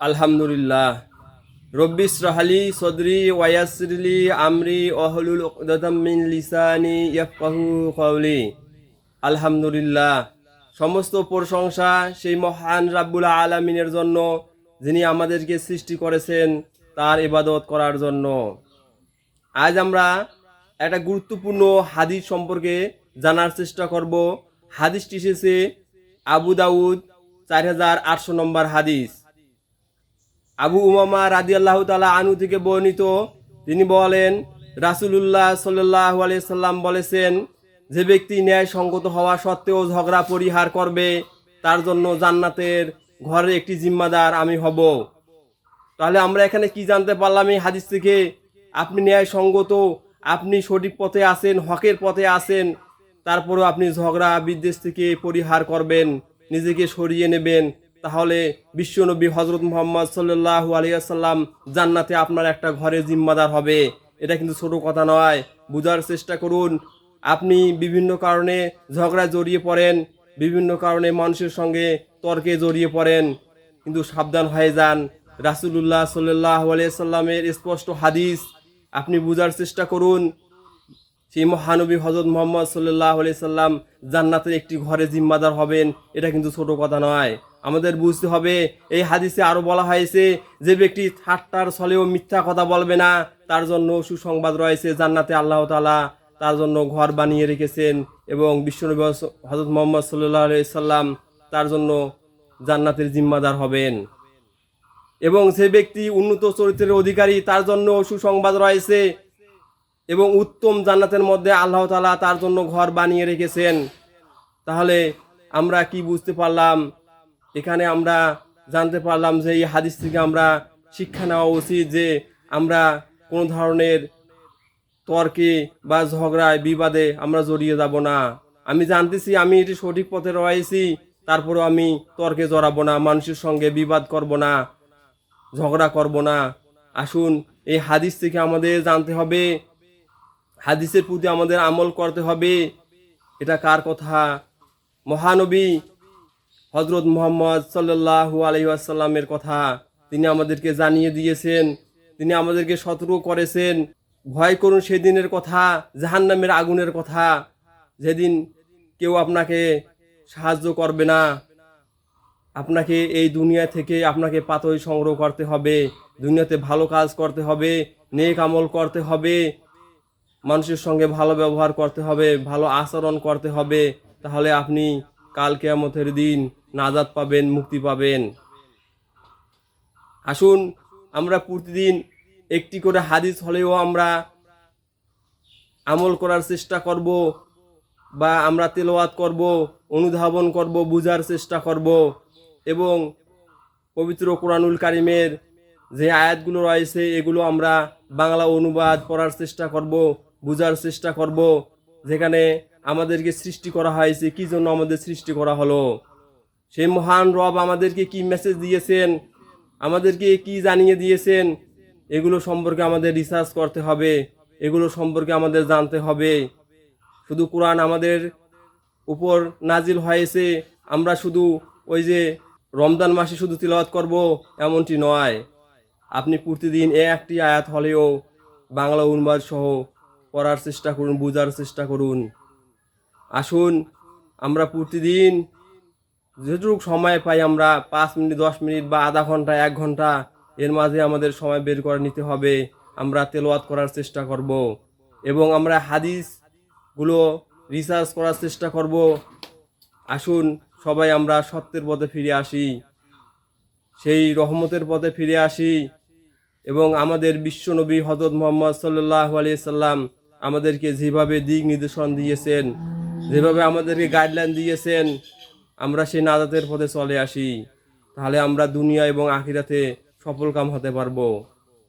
আলহামদুলিল্লাহ। রব্বিস রাহালি সদরি ওয়াসরিলি আমরি অহলুল মিন লিসানি ইয়াফকাহু কওলি। আলহামদুলিল্লাহ। সমস্ত প্রশংসা সেই মহান রাব্বুল আলামিনের জন্য, যিনি আমাদেরকে সৃষ্টি করেছেন তার ইবাদত করার জন্য। আজ আমরা একটা গুরুত্বপূর্ণ হাদিস সম্পর্কে জানার চেষ্টা করব। হাদিসটি এসেছে আবু দাউদ চার হাজার আটশো নম্বর হাদিস। আবু উমামা রাদি আল্লাহ তালা আনু থেকে বর্ণিত, তিনি বলেন, রাসুলুল্লাহ সাল্লাহ সাল্লাম বলেছেন, যে ব্যক্তি ন্যায় সঙ্গত হওয়া সত্ত্বেও ঝগড়া পরিহার করবে, তার জন্য জান্নাতের ঘরে একটি জিম্মাদার আমি হব। তাহলে আমরা এখানে কি জানতে পারলাম এই হাদিস থেকে? আপনি ন্যায় সঙ্গত আপনি সঠিক পথে আছেন, হকের পথে আছেন, তারপরেও আপনি ঝগড়া বিদ্বেষ থেকে পরিহার করবেন, নিজেকে সরিয়ে নেবেন। তাহলে বিশ্বনবী হজরত মোহাম্মদ সাল্লাহু আলিয়াল্লাম জান্নাতে আপনার একটা ঘরে জিম্মাদার হবে। এটা কিন্তু ছোট কথা নয়। বোঝার চেষ্টা করুন, আপনি বিভিন্ন কারণে ঝগড়ায় জড়িয়ে পড়েন, বিভিন্ন কারণে মানুষের সঙ্গে তর্কে জড়িয়ে পড়েন, কিন্তু সাবধান হয়ে যান। রাসুলুল্লাহ সাল্লাহ সাল্লামের স্পষ্ট হাদিস, আপনি বোঝার চেষ্টা করুন, সেই মহানবী হজরত মোহাম্মদ সাল্লাহ সাল্লাম জান্নাতের একটি ঘরে জিম্মাদার হবেন। এটা কিন্তু ছোট কথা নয়। আমাদের বুঝতে হবে, এই হাদিসে আরও বলা হয়েছে, যে ব্যক্তি ঠাট্টার ছলেও মিথ্যা কথা বলবে না, তার জন্য সুসংবাদ রয়েছে জান্নাতে আল্লাহ তালা তার জন্য ঘর বানিয়ে রেখেছেন এবং বিশ্বনবী হজরত মোহাম্মদ সাল্লাহ সাল্লাম তার জন্য জান্নাতের জিম্মাদার হবেন। এবং সে ব্যক্তি উন্নত চরিত্রের অধিকারী, তার জন্য সুসংবাদ রয়েছে এবং উত্তম জান্নাতের মধ্যে আল্লাহ তালা তার জন্য ঘর বানিয়ে রেখেছেন। তাহলে আমরা কি বুঝতে পারলাম এখানে আমরা জানতে পারলাম যে এই হাদিস থেকে আমরা শিক্ষা নেওয়া উচিত যে আমরা কোনো ধরনের তর্কে বা ঝগড়ায়, বিবাদে আমরা জড়িয়ে যাব না। আমি জানতেছি আমি এটি সঠিক পথে রয়েছি, তারপরেও আমি তর্কে জড়াবো না, মানুষের সঙ্গে বিবাদ করব না, ঝগড়া করব না। আসুন এই হাদিস থেকে আমাদের জানতে হবে, হাদিসের প্রতি আমাদের আমল করতে হবে। এটা কার কথা? মহানবী হজরত মোহাম্মদ সাল্লাহু আলহিহাসাল্লামের কথা তিনি আমাদেরকে জানিয়ে দিয়েছেন, তিনি আমাদেরকে সতর্ক করেছেন। ভয় করুন সেদিনের কথা, জাহান্নামের আগুনের কথা। যেদিন কেউ আপনাকে সাহায্য করবে না, আপনাকে এই দুনিয়া থেকে আপনাকে পাতই সংগ্রহ করতে হবে, দুনিয়াতে ভালো কাজ করতে হবে, নেক আমল করতে হবে, মানুষের সঙ্গে ভালো ব্যবহার করতে হবে, ভালো আচরণ করতে হবে, তাহলে আপনি কাল কেয়ামতের দিন নাজাদ পাবেন, মুক্তি পাবেন। আসুন, আমরা প্রতিদিন একটি করে হাদিস হলেও আমরা আমল করার চেষ্টা করব বা আমরা তেলাওয়াত করব, অনুধাবন করব, বুঝার চেষ্টা করব এবং পবিত্র কোরআনুল কারিমের যে আয়াতগুলো রয়েছে, এগুলো আমরা বাংলা অনুবাদ পড়ার চেষ্টা করব, বুঝার চেষ্টা করব। যেখানে আমাদেরকে সৃষ্টি করা হয়েছে, কি জন্য আমাদের সৃষ্টি করা হলো? সেই মহান রব আমাদেরকে কি মেসেজ দিয়েছেন? আমাদেরকে কি জানিয়ে দিয়েছেন? এগুলো সম্পর্কে আমাদের রিসার্চ করতে হবে, এগুলো সম্পর্কে আমাদের জানতে হবে। শুধু কোরআন আমাদের উপর নাজিল হয়েছে, আমরা শুধু ওই যে রমজান মাসে শুধু তিলওয়াত করব, এমনটি নয়। আপনি প্রতিদিন এ একটি আয়াত হলেও বাংলা অনুবাদ সহ পড়ার চেষ্টা করুন, বোঝার চেষ্টা করুন। আসুন, আমরা প্রতিদিন যেটুকু সময় পাই আমরা পাঁচ মিনিট, দশ মিনিট বা আধা ঘণ্টা, এক ঘণ্টা এর মাঝে আমাদের সময় বের করে নিতে হবে। আমরা তেলোয়াত করার চেষ্টা করব এবং আমরা হাদিসগুলো রিসার্চ করার চেষ্টা করব। আসুন, সবাই আমরা সত্যের পথে ফিরে আসি, সেই রহমতের পথে ফিরে আসি এবং আমাদের বিশ্বনবী হজরত মোহাম্মদ সাল্লাহ আলিয়া সাল্লাম আমাদেরকে যেভাবে দিক নির্দেশন দিয়েছেন যেভাবে আমাদেরকে গাইডলাইন দিয়েছেন, আমরা সেই নাজাতের পথে চলে আসি। তাহলে আমরা দুনিয়া এবং আখিরাতে সফল কাম হতে পারব।